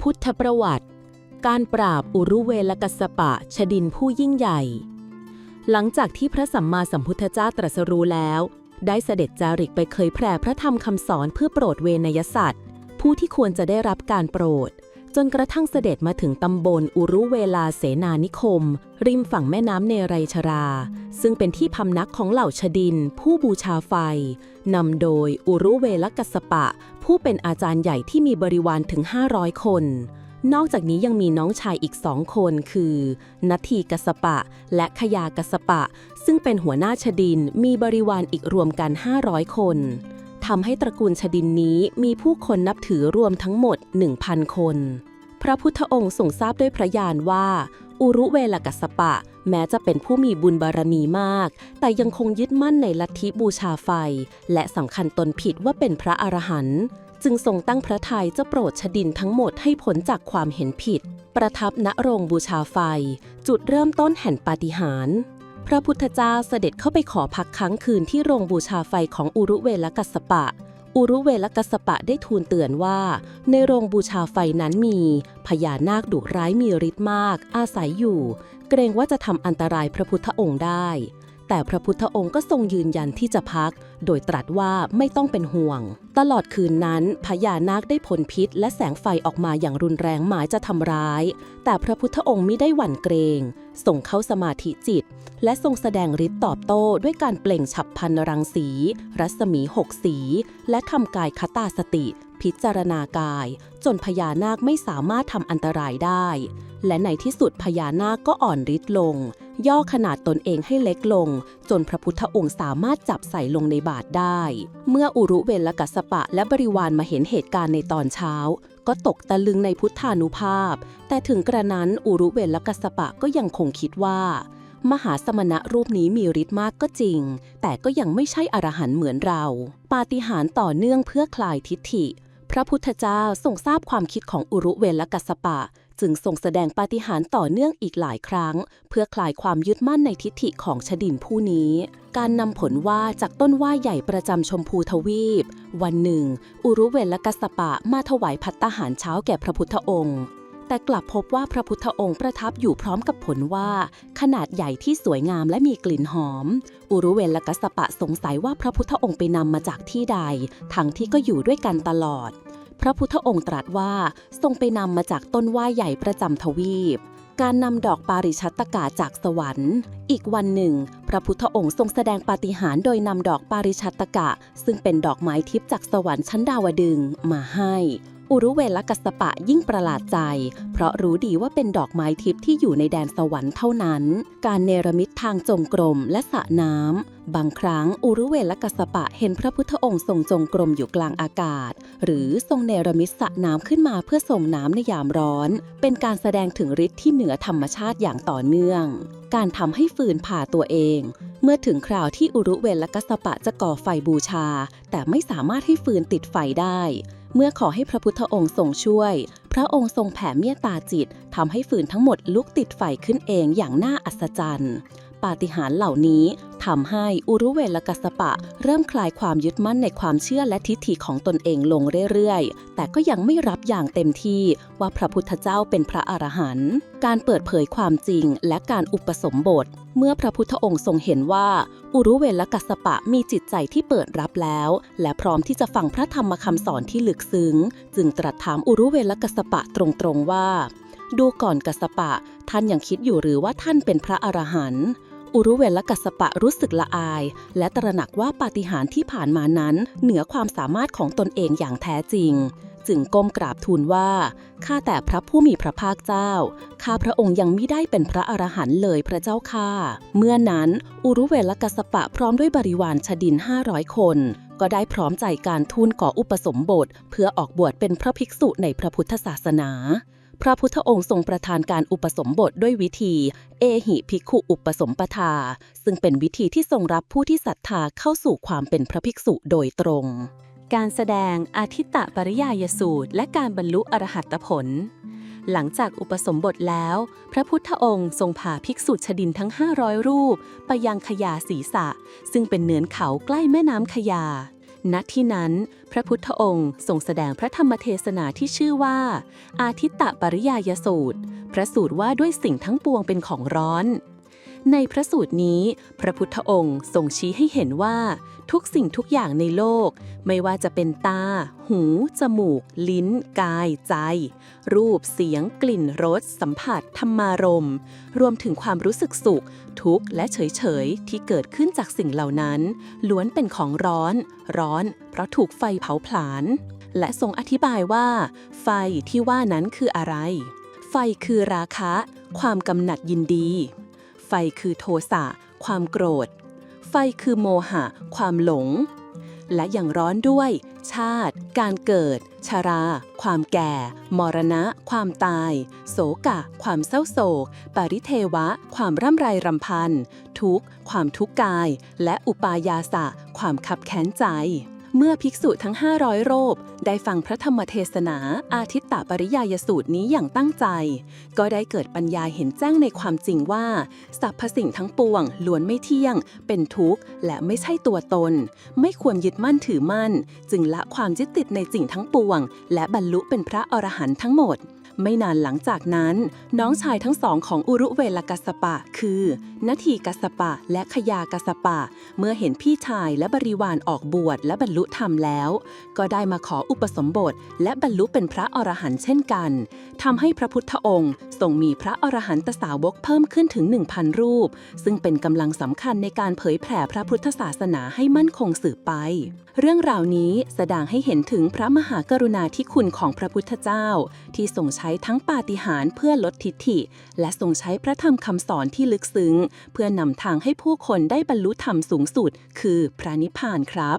พุทธประวัติ การปราบอุรุเวลกัสปะ ชดินผู้ยิ่งใหญ่ หลังจากที่พระสัมมาสัมพุทธเจ้าตรัสรู้แล้ว ได้เสด็จจาริกไปเคยแผ่พระธรรมคำสอนเพื่อโปรดเวนยสัตว์ ผู้ที่ควรจะได้รับการโปรด จนกระทั่งเสด็จมาถึงตำบลอุรุเวลาเสนานิคม ริมฝั่งแม่น้ำเนรัยชรา ซึ่งเป็นที่พำนักของเหล่าชดิน ผู้บูชาไฟ นำโดยอุรุเวลกัสปะ ผู้เป็นอาจารย์ใหญ่ที่มีบริวารถึง 500 คน นอกจากนี้ยังมีน้องชายอีกสองคนคือนัทีกัสปะ และขยากัสสปะ ซึ่งเป็นหัวหน้าชดินมีบริวารอีกรวมกัน 500 คน ทำให้ตระกูลชดินนี้มีผู้คนนับถือรวมทั้งหมด 1,000 คน พระพุทธองค์ทรงทราบด้วยพระญาณว่า อุรุเวลกัสปะ แม้จะเป็นผู้มีบุญบารมีมาก แต่ยังคงยึดมั่นในลัทธิบูชาไฟ และสำคัญตนผิดว่าเป็นพระอรหันต์จึงทรงตั้งพระทัยจะโปรดชดินทั้งหมดให้พ้นจากความเห็นผิด ประทับณโรงบูชาไฟ จุดเริ่มต้นแห่งปาฏิหาริย์ ระพุทธเจ้าเสด็จเข้าไปขอพักค้างคืนที่โรงบูชาไฟของอุรุเวลกัสปะ อุรุเวลกัสปะได้ทูลเตือนว่า ในโรงบูชาไฟนั้นมี พญานาคดุร้ายมีฤทธิ์มาก อาศัยอยู่ เกรงว่าจะทำอันตรายพระพุทธองค์ได้ แต่พระพุทธองค์ก็ทรงยืนยันที่จะพัก โดยตรัสว่าไม่ต้องเป็นห่วง ตลอดคืนนั้นพญานาคได้ผลพิษ และแสงไฟออกมาอย่างรุนแรงหมายจะทำร้าย แต่พระพุทธองค์ไม่ได้หวั่นเกรงส่งเข้าสมาธิจิต และทรงแสดงฤทธิ์ตอบโต้ด้วยการเปล่งฉับพันรังสี รัศมีหกสี และทำกายคตาสติ พิจารณากาย จนพญานาคไม่สามารถทำอันตรายได้ และในที่สุดพญานาคก็อ่อนฤทธิ์ลง ย่อขนาดตนเองให้เล็กลง จนพระพุทธองค์สามารถจับใส่ลงในบาทได้ เมื่ออุรุเวลกัสปะและบริวารมาเห็นเหตุการณ์ในตอนเช้า ก็ตกตะลึงในพุทธานุภาพ แต่ถึงกระนั้นอุรุเวลกัสสปะก็ยังคงคิดว่ามหาสมณะรูปนี้มีฤทธิ์มากก็จริง แต่ก็ยังไม่ใช่อรหันต์เหมือนเรา ปาฏิหาริย์ต่อเนื่องเพื่อคลายทิฐิ พระพุทธเจ้าทรงทราบความคิดของอุรุเวลกัสปะ จึงทรงแสดงปาฏิหาริย์ต่อเนื่องอีกหลายครั้ง เพื่อคลายความยึดมั่นในทิฏฐิของชดินผู้นี้ การนำผลว่าจากต้นว่าใหญ่ประจำชมพูทวีป วันหนึ่ง อุรุเวลกัสสปะมาถวายพัตตาหารเช้าแก่พระพุทธองค์ แต่กลับพบว่าพระพุทธองค์ประทับอยู่พร้อมกับผลว่า ขนาดใหญ่ที่สวยงามและมีกลิ่นหอม อุรุเวลกัสปะสงสัยว่าพระพุทธองค์ไปนำมาจากที่ใด ทั้งที่ก็อยู่ด้วยกันตลอด พระพุทธองค์ตรัสว่าทรงไปนำมาจากต้นว่าใหญ่ประจำทวีปการนำดอกปาริชัตตกาจากสวรรค์ อีกวันหนึ่ง พระพุทธองค์ทรงแสดงปาฏิหาริย์โดยนำดอกปาริชัตตกะ ซึ่งเป็นดอกไม้ทิพย์จากสวรรค์ชั้นดาวดึงมาให้ อุรุเวลกัสปะยิ่งประหลาดใจ เพราะรู้ดีว่าเป็นดอกไม้ทิพย์ที่อยู่ในแดนสวรรค์เท่านั้น การเนรมิตทางจงกรมและสระน้ำ บางครั้งอุรุเวลกัสปะเห็นพระพุทธองค์ทรงจงกรมอยู่กลางอากาศ หรือทรงเนรมิตสระน้ำขึ้นมาเพื่อส่งน้ำในยามร้อน เป็นการแสดงถึงฤทธิ์ที่เหนือธรรมชาติอย่างต่อเนื่อง การทำให้ฟืนผ่าตัวเองเมื่อถึงคราวที่อุรุเวลกัสสปะจะก่อไฟบูชา แต่ไม่สามารถให้ฟืนติดไฟได้ เมื่อขอให้พระพุทธองค์ทรงช่วย พระองค์ทรงแผ่เมตตาจิตทำให้ฝืนทั้งหมดลุกติดไฟขึ้นเองอย่างน่าอัศจรรย์ ปาฏิหาริย์เหล่านี้ ทำให้อุรุเวลกัสปะ เริ่มคลายความยึดมั่นในความเชื่อและทิฏฐิของตนเองลงเรื่อยๆ แต่ก็ยังไม่รับอย่างเต็มที่ว่าพระพุทธเจ้าเป็นพระอรหันต์การเปิดเผยความจริงและการอุปสมบท เมื่อพระพุทธองค์ทรงเห็นว่า อุรุเวลกัสปะมีจิตใจที่เปิดรับแล้ว และพร้อมที่จะฟังพระธรรมคำสอนที่ลึกซึ้ง จึงตรัสถามอุรุเวลกัสปะตรงๆว่า ดูก่อนกัสปะ ท่านยังคิดอยู่หรือว่าท่านเป็นพระอรหันต์ อุรุเวลกัสสปะรู้สึกละอาย และตระหนักว่าปาฏิหาริย์ที่ผ่านมานั้น เหนือความสามารถของตนเองอย่างแท้จริง จึงก้มกราบทูลว่า ข้าแต่พระผู้มีพระภาคเจ้า ข้าพระองค์ยังไม่ได้เป็นพระอรหันต์เลยพระเจ้าค่ะเมื่อนั้น อุรุเวลกัสสปะพร้อมด้วยบริวารชดิน 500 คนก็ได้พร้อมใจการทูลก่ออุปสมบท เพื่อออกบวชเป็นพระภิกษุในพระพุทธศาสนา พระพุทธองค์ทรงประทานการอุปสมบทด้วยวิธี เอหิภิกขุอุปสมปทา ซึ่งเป็นวิธีที่ทรงรับผู้ที่ศรัทธาเข้าสู่ความเป็นพระภิกษุโดยตรง การแสดงอาทิตตปริยายสูตร และการบรรลุอรหัตผล หลังจากอุปสมบทแล้ว พระพุทธองค์ทรงพาภิกษุชดินทั้ง 500 รูป ไปยังขยาศีสะ ซึ่งเป็นเนินเขาใกล้แม่น้ำขยา ณที่นั้น พระพุทธองค์ทรงแสดงพระธรรมเทศนาที่ชื่อว่า อาทิตตปริยายสูตร พระสูตรว่าด้วยสิ่งทั้งปวงเป็นของร้อน ในพระสูตรนี้ พระพุทธองค์ทรงชี้ให้เห็นว่า ทุกสิ่งทุกอย่างในโลก ไม่ว่าจะเป็นตา หู จมูก ลิ้น กาย ใจ รูป เสียง กลิ่น รส สัมผัส ธรรมารมณ์ รวมถึงความรู้สึกสุข ทุกข์ และเฉย ๆ ที่เกิดขึ้นจากสิ่งเหล่านั้น ล้วนเป็นของร้อน ร้อน เพราะถูกไฟเผาผลาญ และทรงอธิบายว่า ไฟที่ว่านั้นคืออะไร ไฟคือราคะ ความกำหนัดยินดี ไฟคือโทสะความโกรธ ไฟคือโมหะ ความหลง และอย่างร้อนด้วย ชาติ การเกิด ชรา ความแก่ มรณะ ความตาย โศกะ ความเศร้าโศก ปริเทวะ ความร่ำไรรำพัน ทุกข์ ความทุกข์กาย และอุปายาสะ ความคับแค้นใจ เมื่อภิกษุทั้ง 500 รูป ได้ฟังพระธรรมเทศนาอาทิตตปริยายสูตรนี้อย่างตั้งใจ ก็ได้เกิดปัญญาเห็นแจ้งในความจริงว่าสรรพสิ่งทั้งปวงล้วนไม่เที่ยง เป็นทุกข์และไม่ใช่ตัวตน ไม่ควรยึดมั่นถือมั่น จึงละความยึดติดในสิ่งทั้งปวง และบรรลุเป็นพระอรหันต์ทั้งหมด ไม่นานหลังจากนั้น น้องชายทั้งสองของอุรุเวลกัสปะ คือนาทีกัสปะและขยากัสสปะ เมื่อเห็นพี่ชายและบริวารออกบวชและบรรลุธรรมแล้ว ก็ได้มาขออุปสมบท และบรรลุเป็นพระอรหันต์เช่นกันทำให้พระพุทธองค์ทรงมีพระอรหันตสาวกเพิ่มขึ้นถึง 1,000 รูป ซึ่งเป็นกำลังสำคัญในการเผยแผ่พระพุทธศาสนาให้มั่นคงสืบไปเรื่องราวนี้แสดงให้เห็นถึงพระมหากรุณาธิคุณของพระพุทธเจ้า ที่ทรงใช้ทั้งปาฏิหาริย์เพื่อลดทิฐิ และทรงใช้พระธรรมคำสอนที่ลึกซึ้ง เพื่อนำทางให้ผู้คนได้บรรลุธรรมสูงสุด คือพระนิพพานครับ